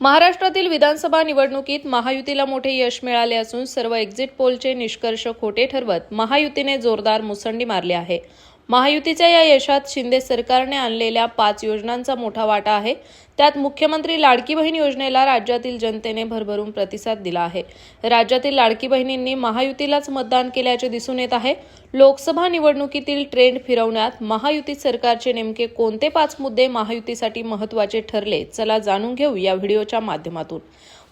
महाराष्ट्रातील विधानसभा निवडणुकीत महायुतीला मोठे यश मिळाले असून सर्व एक्झिट पोलचे निष्कर्ष खोटे ठरवत महायुतीने जोरदार मुसंडी मारली आहे. महायुतीच्या या यशात शिंदे सरकारने आणलेल्या पाच योजनांचा मोठा वाटा आहे. त्यात मुख्यमंत्री लाडकी बहीण योजनेला राज्यातील जनतेने भरभरून प्रतिसाद दिला आहे. राज्यातील लाडकी बहिणींनी महायुतीलाच मतदान केल्याचे दिसून येत आहे. लोकसभा निवडणुकीतील ट्रेंड फिरवण्यात महायुती सरकारचे नेमके कोणते पाच मुद्दे महायुतीसाठी महत्त्वाचे ठरले चला जाणून घेऊ या व्हिडिओच्या माध्यमातून.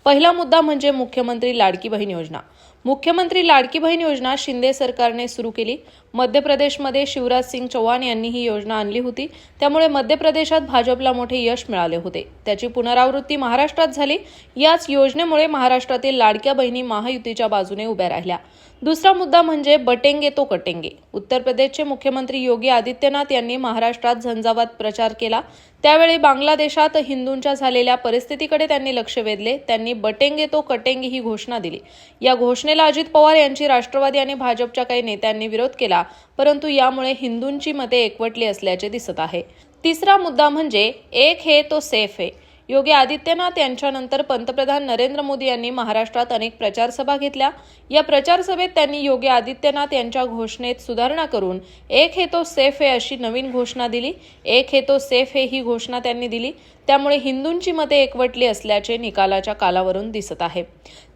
पहिला मुद्दा म्हणजे मुख्यमंत्री लाडकी बहीण योजना. मुख्यमंत्री लाडकी बहीण योजना शिंदे सरकारने सुरू केली. मध्य प्रदेशमध्ये शिवराज सिंग चौहान यांनी ही योजना आणली होती. त्यामुळे मध्य प्रदेशात भाजपला मोठे यश मिळाले होते. त्याची पुनरावृत्ती महाराष्ट्रात झाली. याच योजनेमुळे महाराष्ट्रातील लाडक्या बहिणी महायुतीच्या बाजूने उभ्या राहिल्या. दुसरा मुद्दा म्हणजे बटेंगे तो कटेंगे. उत्तर प्रदेशचे मुख्यमंत्री योगी आदित्यनाथ यांनी महाराष्ट्रात झंझावात प्रचार केला. त्यावेळी बांगलादेशात हिंदूंच्या झालेल्या परिस्थितीकडे त्यांनी लक्ष वेधले. त्यांनी बटेंगे तो कटेंगे ही घोषणा दिली. या घोषणेला अजित पवार यांची राष्ट्रवादी आणि भाजपच्या काही नेत्यांनी विरोध केला परंतु यामुळे हिंदूंची मते एकवटली असल्याचे दिसत आहे. तिसरा मुद्दा म्हणजे एक हे तो सेफ आहे. योगी आदित्यनाथ यांच्यानंतर पंतप्रधान नरेंद्र मोदी यांनी महाराष्ट्रात अनेक प्रचारसभा घेतल्या. या प्रचारसभेत त्यांनी योगी आदित्यनाथ यांच्या घोषणेत सुधारणा करून एक हे तो सेफ आहे अशी नवीन घोषणा दिली. एक हे तो सेफ आहे ही घोषणा त्यांनी दिली. त्यामुळे हिंदूंची मते एकवटली असल्याचे निकालाच्या कालावरून दिसत आहे.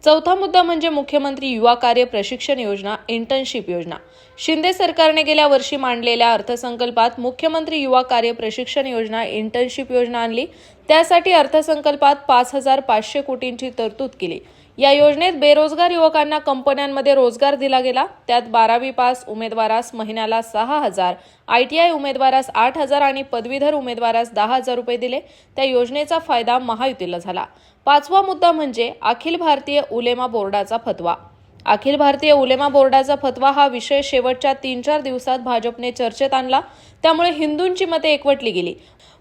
चौथा मुद्दा म्हणजे मुख्यमंत्री युवा कार्य प्रशिक्षण योजना इंटर्नशिप योजना. शिंदे सरकारने गेल्या वर्षी मांडलेल्या अर्थसंकल्पात मुख्यमंत्री युवा कार्य प्रशिक्षण योजना इंटर्नशिप योजना आणली. त्यासाठी अर्थसंकल्पात पाच हजार पाचशे कोटींची तरतूद केली. या योजनेत बेरोजगार युवकांना कंपन्यांमध्ये रोजगार दिला गेला. त्यात बारावी पास उमेदवारास महिन्याला सहा हजार आय टी आय उमेदवारास आठ हजार आणि पदवीधर उमेदवारास दहा हजार रुपये दिले. त्या योजनेचा फायदा महायुतीला झाला. पाचवा मुद्दा म्हणजे अखिल भारतीय उलेमा बोर्डाचा फतवा. अखिल भारतीय उलेमा बोर्डाचा फतवा हा विषय शेवटच्या तीन चार दिवसात भाजपने चर्चेत आणला. त्यामुळे हिंदूंची मते एकवटली गेली.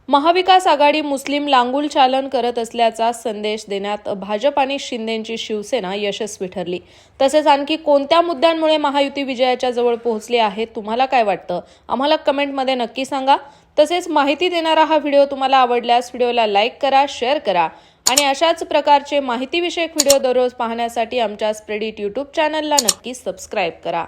महाविकास आघाडी मुस्लिम लांगुल चालन करत असल्याचा संदेश देण्यात भाजप आणि शिंदेची शिवसेना यशस्वी ठरली. तसेच आणखी कोणत्या मुद्द्यांमुळे महायुती विजयाच्या जवळ पोहोचली आहे तुम्हाला काय वाटतं? आम्हाला कमेंटमध्ये नक्की सांगा. तसेच माहिती देणारा हा व्हिडिओ तुम्हाला आवडल्यास व्हिडिओला लाईक करा शेअर करा. आणि अशाच प्रकारचे माहितीविषयक व्हिडिओ दररोज पाहण्यासाठी आमच्या स्प्रेडिट यूट्यूब चॅनलला नक्की सबस्क्राईब करा.